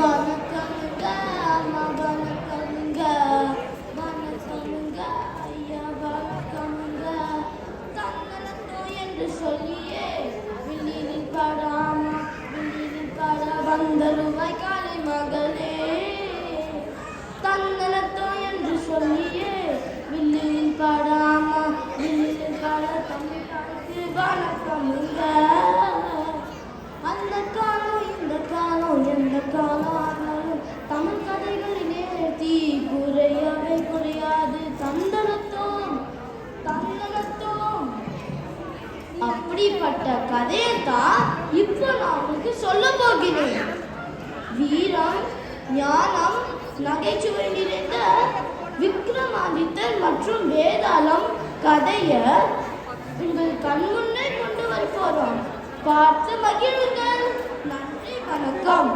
Zaten அப்படிப்பட்ட கதையை தான் இப்போ நான் உங்களுக்கு சொல்ல போகிறேன். வீரம் ஞானம் நகைச்சுவை நிறைந்த விக்ரமாதித்தன் மற்றும் வேதாளம் கதையை உங்கள் கண்முன்னே கொண்டு வர போறோம். பார்த்து மகிழுங்கள். நன்றி வணக்கம்.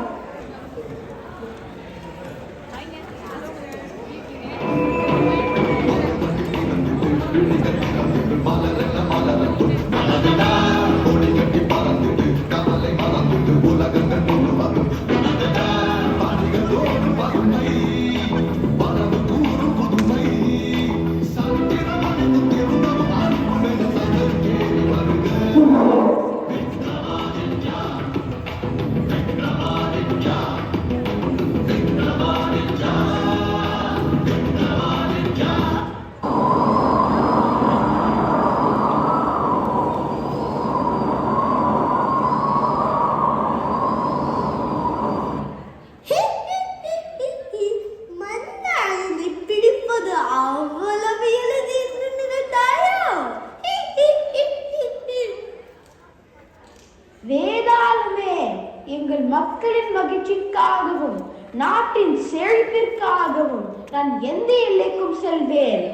மக்களின் மகிழ்ச்சிக்காகவும் நாட்டின் செழிப்பிற்காகவும் நான் எந்த எல்லைக்கும் செல்வேன்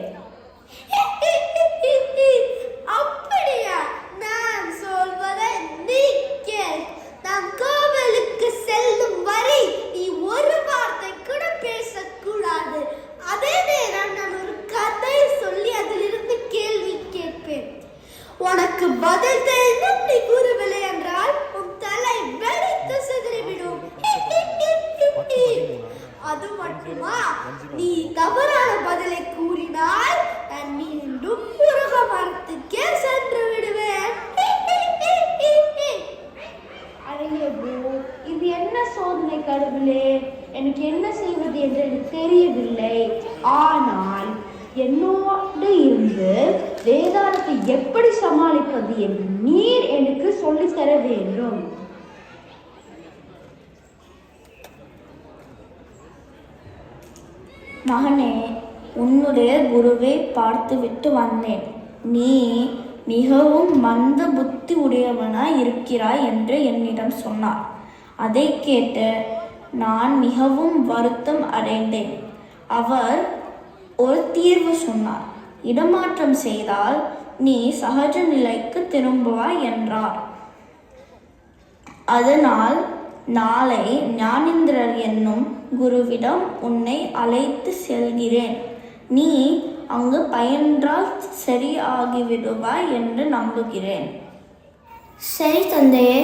அப்படியா நான் சொல்வதை நீ கேள் நாம் கோவிலுக்கு செல்லும் வரை நீ ஒரு வார்த்தை கூட பேசக்கூடாது அதே நேரம் நான் ஒரு கதை சொல்லி அதிலிருந்து கேள்வி கேட்பேன் உனக்கு பதில் தெரிந்தும் நீ கூறவில்லை என்றால் உன் தலை வெடித்து சிதறிவிடும் அது மட்டுமா நீ தவறான பதிலை கூறினால் நான் மீண்டும் முருக மரத்துக்கே சென்று விடுவேன் அழகியபோ இது என்ன சோதனை கடவுளே எனக்கு என்ன செய்வது என்று எனக்கு தெரியவில்லை ஆனால் என்னோடு இருந்து வேதாளத்தை எப்படி சமாளிப்பது என்று நீர் எனக்கு சொல்லித்தர வேண்டும். மகனே உன்னுடைய குருவை பார்த்துவிட்டு வந்தேன். நீ மிகவும் மந்த புத்தி உடையவனாய் இருக்கிறாய் என்று என்னிடம் சொன்னார். அதை கேட்டு நான் மிகவும் வருத்தம் அடைந்தேன். அவர் ஒரு தீர்வு சொன்னார். இடமாற்றம் செய்தால் நீ சகஜ நிலைக்கு திரும்புவாய் என்றார். அதனால் நாளை ஞானேந்திரர் என்னும் குருவிடம் உன்னை அழைத்து செல்கிறேன். நீ அங்கு பயின்றால் சரியாகிவிடுவாய் என்று நம்புகிறேன். சரி தந்தையே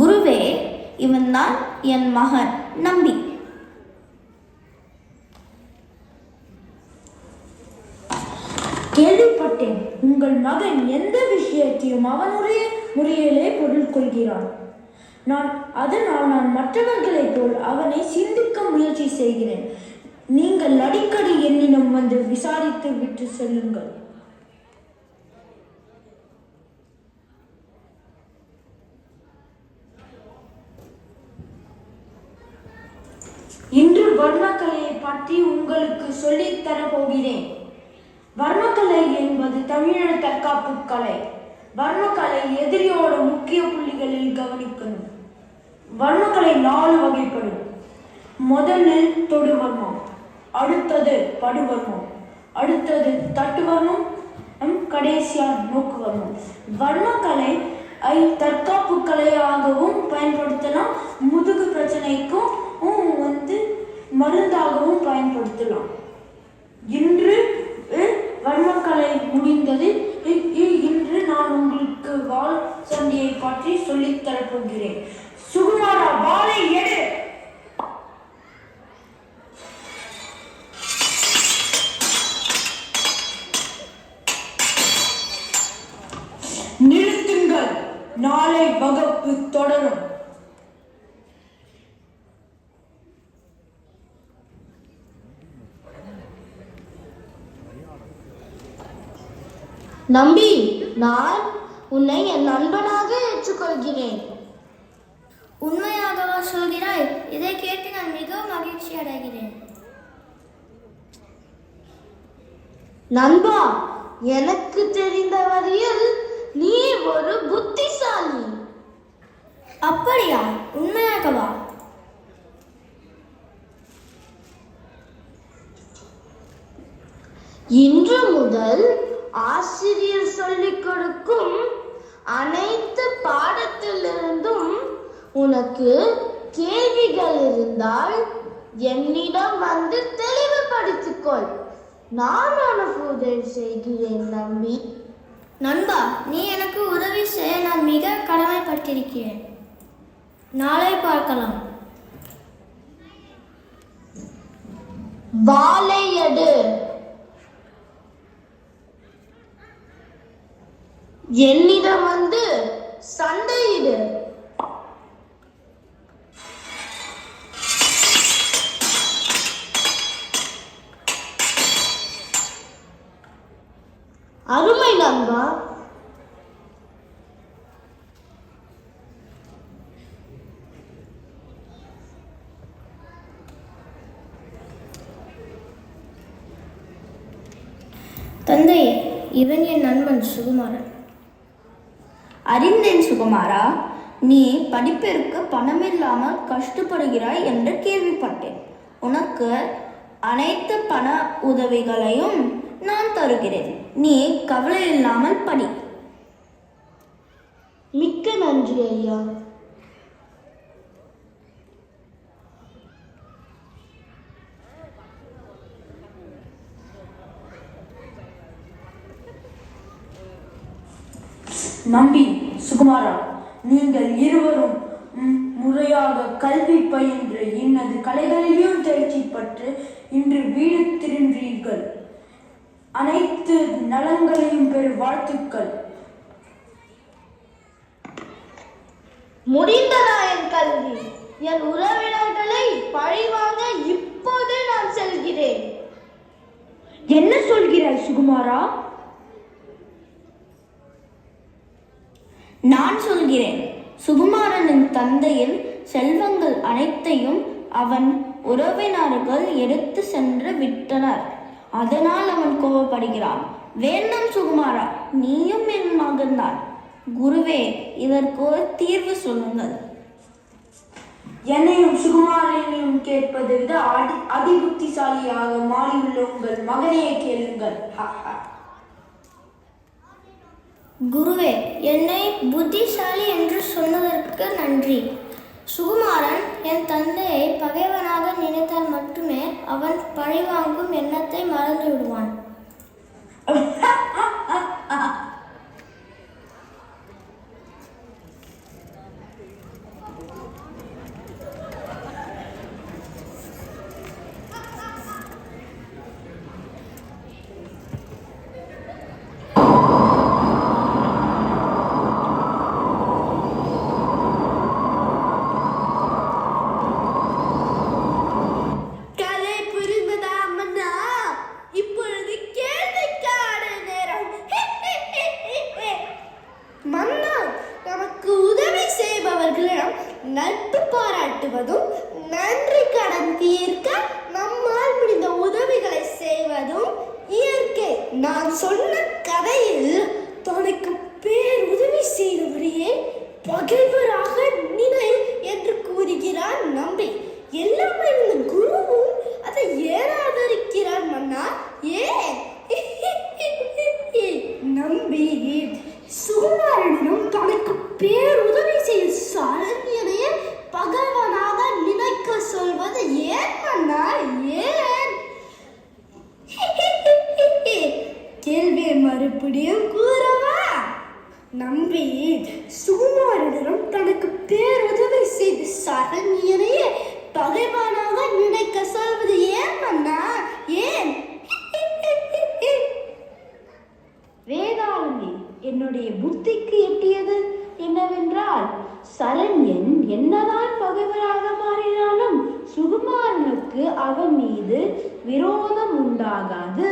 குருவே இவன்தான் என் மகன். நம்பி. கேள்விப்பட்டேன். உங்கள் மகன் எந்த விஷயத்தையும் அவனுடைய முறையிலே பொருள் கொள்கிறான். நான் அதனால் நான் மற்றவர்களைப் போல் அவனை சிந்திக்க முயற்சி செய்கிறேன். நீங்கள் அடிக்கடி என்னிடம் வந்து விசாரித்து விட்டு செல்லுங்கள் இன்று வர்ணக்கலையை பற்றி உங்களுக்கு சொல்லித் தரப் போகிறேன் வர்ணக்கலை என்பது தமிழர் தற்காப்பு கலை வர்ணக்கலை எதிரியோட முக்கிய புள்ளிகளில் கவனிக்கணும். வர்ணக்கலை நாலு வகைப்படும். முதலில் தொடுவர்மம் அடுத்தது படுவர்மம் அடுத்தது தட்டுவர்மம் ஹம், கடைசியா வர்ணக்கலை ஐ தற்காப்பு கலையாகவும் பயன்படுத்தலாம். முதுகு பிரச்சனைக்கும் நாளை வகுப்பு தொடரும். நம்பி நான் உன்னை என் நண்பனாக ஏற்றுக்கொள்கிறேன். உண்மையாகவா சொல்கிறாய்? இதை கேட்டு நான் மிகவும் மகிழ்ச்சி அடைகிறேன். நண்பா எனக்கு தெரிந்த வரையில் நீ ஒரு புத்திசாலி. அப்படியா உண்மையாகவா? இன்று முதல் ஆசிரியர் சொல்லிக் கொடுக்கும் அனைத்து பாடத்திலிருந்தும் உனக்கு கேள்விகள் இருந்தால் என்னிடம் வந்து தெளிவுபடுத்திக்கொள். நான் உனக்கு உதவி செய்கிறேன் நம்பி. நண்பா நீ எனக்கு உதவி செய்ய நான் மிக கடமைப்பட்டிருக்கிறேன். நாளை பார்க்கலாம். வாழை எடு. என்னிடம் வந்து சண்டையிடு அருமை நண்பா. தந்தையே இவன் என் நண்பன் சுகுமாரன். அறிந்தேன் சுகுமாரா நீ படிப்பிற்கு பணமில்லாமல் கஷ்டப்படுகிறாய் என்று கேள்விப்பட்டேன். உனக்கு அனைத்து பண உதவிகளையும் நான் தருகிறேன். நீ கவலை இல்லாமல் படி. மிக்க நன்றி ஐயா. நம்பி சுகுமாரா நீங்கள் இருவரும் முறையாக கல்வி பயின்று இன்னது கலைகளிலும் தேர்ச்சி பெற்று இன்று வீடு திரும்பீர்கள் அனைத்து நலன்களையும் பெறு வாழ்த்துக்கள். முடிந்ததா என் கல்வி? என் உறவினர்களை பழிவாங்க இப்போதே நான் செல்கிறேன். என்ன சொல்கிறாய் சுகுமாரா? நான் சொல்கிறேன் சுகுமாரனின் தந்தையின் செல்வங்கள் அனைத்தையும் அவன் உறவினர்கள் எடுத்து சென்று விட்டனர். அதனால் அவன் கோபப்படுகிறான். வேண்டாம் சுகுமாரா நீயும் என் மகன்தான் குருவே இதற்கு ஒரு தீர்வு சொல்லுங்கள். என்னையும் சுகுமாரனையும் கேட்பதை விட அதி அதிபுத்திசாலியாக மாறியுள்ள உங்கள் மகனையே கேளுங்கள். குருவே என்னை புத்திசாலி என்று சொன்னதற்கு நன்றி. சுகுமாரன் என் தந்தையை பகைவனாக அவன் பழிவாங்கும் எண்ணத்தை மறந்து விடுவான் நான் சொன்ன கதையில் தனக்கு பேர் உதவி செய்தவரையே பகைவராக நினை என்று கூறுகிறான் நம்பி. எல்லாமே இந்த குருவும் அதை ஏறாதரிக்கிறான் மன்னா. ஏன் நம்பி சுகுமாரனிடம் தனக்கு பேர் உதவி சரண்யனைய பகவனாக நினைக்க சொல்வது ஏன் மன்னா ஏன் கேள்வியை மறுபடியும் கூறவா நம்பி சுகுமாரனிடம் தனக்கு பேருதவி செய்து சரண்யனையே பகைவனாக நினைக்க சொல்வது ஏன் மன்னா ஏன் வேதாளமே என்னுடைய புத்திக்கு எட்டியது என்னவென்றால் சரண்யன் என்னதான் பகைவராக மாறினாலும் சுகுமாரனுக்கு அவன் மீது விரோதம் உண்டாகாது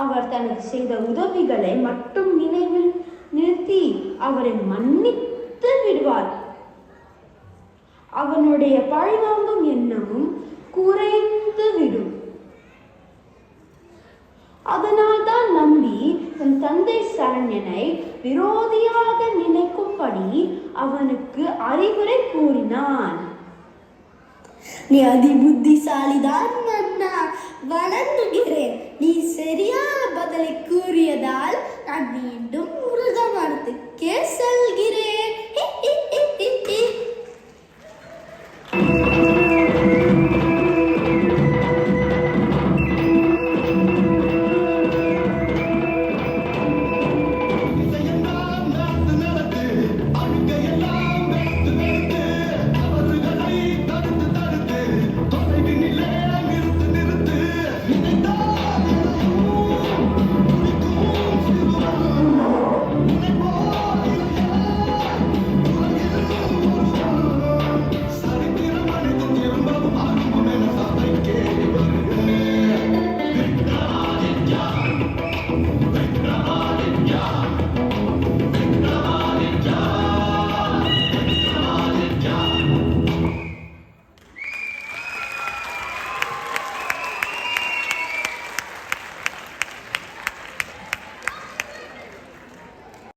அவர் தனக்கு செய்த உதவிகளை மட்டும் நினைவில் நிறுத்தி அவரை மன்னித்து விடுவார். அவனுடைய பழிவாங்கும் எண்ணமும் குறைந்து விடும். அதனால்தான் நம்பி தன் தந்தை சரண்யனை விரோதியாக நினைக்கும்படி அவனுக்கு அறிவுரை கூறினான். நீ அதி புத்திசாலிதான் வணங்குகிறேன். நீ சரியான பதிலை கூறியதால் நான் மீண்டும் முருகமரத்துக்கே செல்கிறேன்.